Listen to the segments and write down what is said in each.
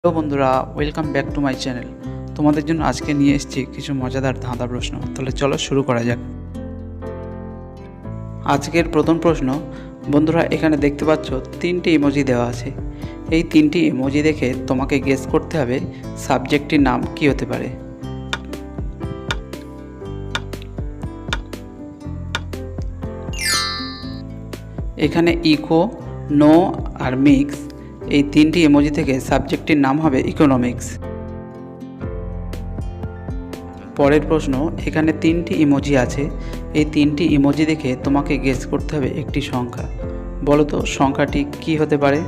Hello বন্ধুরা welcome back to my channel তোমাদের জন্য আজকে নিয়ে এসেছি কিছু মজাদার ধাঁধা প্রশ্ন। তাহলে চলো শুরু করা যাক। আজকের প্রথম প্রশ্ন, বন্ধুরা এখানে দেখতে পাচ্ছ তিনটি ইমোজি দেওয়া আছে। এই তিনটি ইমোজি দেখে তোমাকে গেস করতে হবে সাবজেক্টটির নাম কি হতে পারে। এখানে ইকো নো আর মিক্স এই তিনটি ইমোজি থেকে সাবজেক্টটির নাম হবে ইকোনমিক্স পরের প্রশ্ন, এখানে তিনটি ইমোজি আছে। এই তিনটি ইমোজি দেখে তোমাকে গেস করতে হবে একটি সংখ্যা। বলো তো, সংখ্যাটি কি হতে পারে?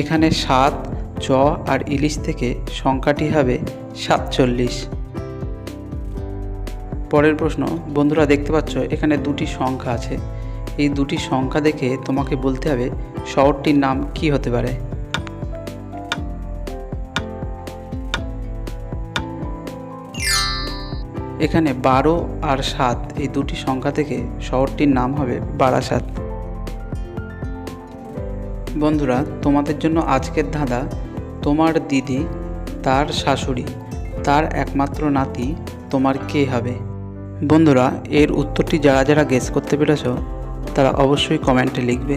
এখানে সাত, চ আর ইলিশ থেকে সংখ্যাটি হবে সাতচল্লিশ। পরের প্রশ্ন, বন্ধুরা দেখতে পাচ্ছ, এখানে দুটি সংখ্যা আছে। এই দুটি সংখ্যা দেখে তোমাকে বলতে হবে, শহরটির নাম কি হতে পারে? এখানে বারো আর সাত, এই দুটি সংখ্যা থেকে শহরটির নাম হবে বারাসাত। বন্ধুরা, তোমাদের জন্য আজকের ধাঁধা, তোমার দিদি, তার শাশুড়ি, তার একমাত্র নাতি, তোমার কে হবে? বন্ধুরা, এর উত্তরটি যারা যারা গেস করতে পেরেছ, তারা অবশ্যই কমেন্টে লিখবে।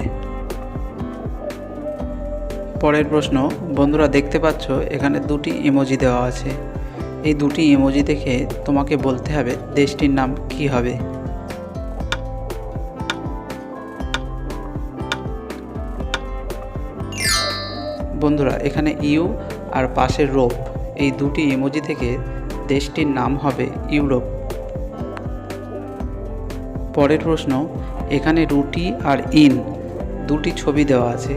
পরের প্রশ্ন, বন্ধুরা দেখতে পাচ্ছ, এখানে দুটি ইমোজি দেওয়া আছে। এই দুটি ইমোজি দেখে তোমাকে বলতে হবে, দেশটির নাম কি হবে? বন্ধুরা, এখানে ইউ আর পাশের রোপ, এই দুটি ইমোজি থেকে দেশটির নাম হবে ইউরোপ। পরের প্রশ্ন, এখানে রুটি আর ইন দুটি ছবি দেওয়া আছে।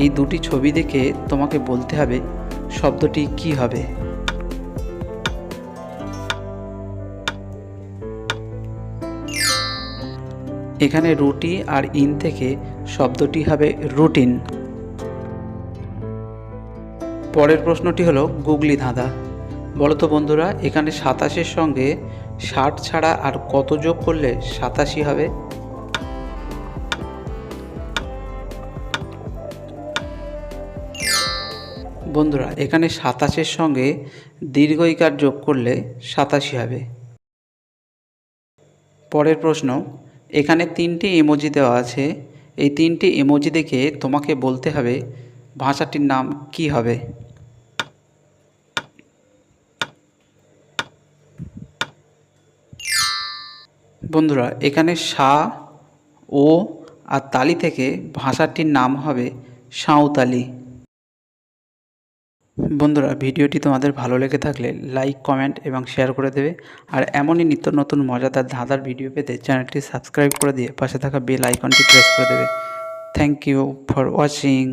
এই দুটি ছবি দেখে তোমাকে বলতে হবে শব্দটি কি হবে। এখানে রুটি আর ইন থেকে শব্দটি হবে রুটিন। পরের প্রশ্নটি হলো গুগলি ধাঁধা। বলো তো বন্ধুরা, এখানে সাতাশের সঙ্গে ষাট ছাড়া আর কত যোগ করলে সাতাশি হবে? বন্ধুরা, এখানে সাতাশের সঙ্গে দীর্ঘইকার যোগ করলে সাতাশি হবে। পরের প্রশ্ন, এখানে তিনটি ইমোজি দেওয়া আছে। এই তিনটি ইমোজি দেখে তোমাকে বলতে হবে ভাষাটির নাম কি হবে। বন্ধুরা, এখানে সা, ও আর তালি থেকে ভাষাটির নাম হবে সাঁওতালি। বন্ধুরা, ভিডিওটি তোমাদের ভালো লেগে থাকলে লাইক, কমেন্ট এবং শেয়ার করে দেবে। আর এমনই নিত্য নতুন মজাদার ধাঁধার ভিডিও পেতে চ্যানেলটি সাবস্ক্রাইব করে দিয়ে পাশে থাকা বেল আইকনটি প্রেস করে দেবে। Thank you for watching